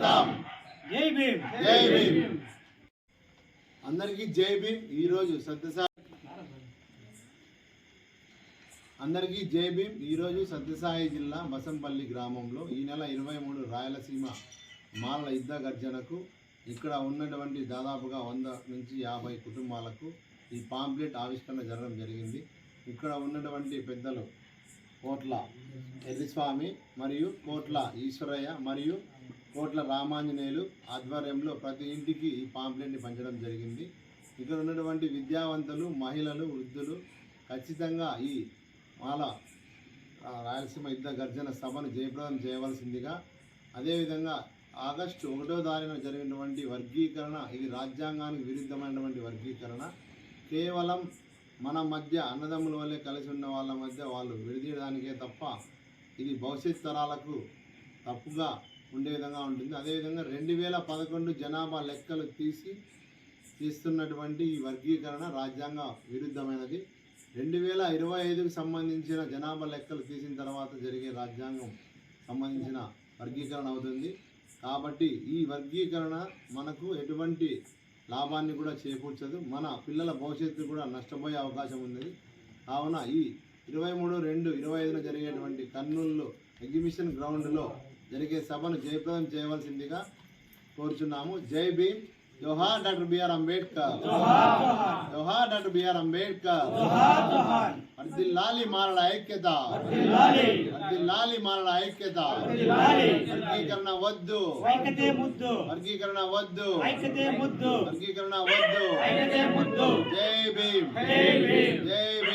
జై భీమ్. జై భీమ్. అందరికీ జై భీమ్. ఈరోజు సత్యసాయి అందరికీ జై భీమ్. ఈరోజు సత్యసాయి జిల్లా మసంపల్లి గ్రామంలో ఈ నెల ఇరవై మూడు రాయలసీమ మాలల యుద్ధ గర్జనకు ఇక్కడ ఉన్నటువంటి దాదాపుగా వంద నుంచి యాభై కుటుంబాలకు ఈ పాంప్లెట్ ఆవిష్కరణ జరగడం జరిగింది. ఇక్కడ ఉన్నటువంటి పెద్దలు కోట్ల ఎర్రిస్వామి మరియు కోట్ల ఈశ్వరయ్య మరియు కోట్ల రామాంజనేయులు ఆధ్వర్యంలో ప్రతి ఇంటికి ఈ పాంప్లెట్ని పంచడం జరిగింది. ఇక్కడ ఉన్నటువంటి విద్యావంతులు మహిళలు వృద్ధులు ఖచ్చితంగా ఈ మాల రాయలసీమ యుద్ధ గర్జన సభను జయప్రదం చేయవలసిందిగా అదేవిధంగా ఆగస్టు ఒకటో తారీఖున జరిగినటువంటి వర్గీకరణ ఇది రాజ్యాంగానికి విరుద్ధమైనటువంటి వర్గీకరణ. కేవలం మన మధ్య అన్నదమ్ముల వల్లే కలిసి ఉన్న వాళ్ళ మధ్య వాళ్ళు విడదీయడానికే తప్ప ఇది భవిష్యత్ తరాలకు తప్పుగా ఉండే విధంగా ఉంటుంది. అదేవిధంగా రెండు వేల పదకొండు జనాభా లెక్కలు తీసి తీస్తున్నటువంటి ఈ వర్గీకరణ రాజ్యాంగ విరుద్ధమైనది. రెండు వేల ఇరవై ఐదుకు సంబంధించిన జనాభా లెక్కలు తీసిన తర్వాత జరిగే రాజ్యాంగం సంబంధించిన వర్గీకరణ అవుతుంది. కాబట్టి ఈ వర్గీకరణ మనకు ఎటువంటి లాభాన్ని కూడా చేకూర్చదు. మన పిల్లల భవిష్యత్తు కూడా నష్టపోయే అవకాశం ఉంది కావున ఈ ఇరవై మూడు రెండు ఇరవై ఐదున జరిగేటువంటి కర్నూలులో ఎగ్జిబిషన్ గ్రౌండ్లో జరిగే సభను జయప్రదం చేయవలసిందిగా కోరుచున్నాము. జై భీమ్. జోహార్ డాక్టర్ బిఆర్ అంబేద్కర్ జోహార్ డాక్టర్ బిఆర్ అంబేద్కర్ వర్ధిల్లాలి మారల ఐక్యత. వర్ధిల్లాలి మారల ఐక్యత. వర్గీకరణ వద్దు. వర్గీకరణ వద్దు. వర్గీకరణ వద్దు. జై భీమ్. జై భీమ్.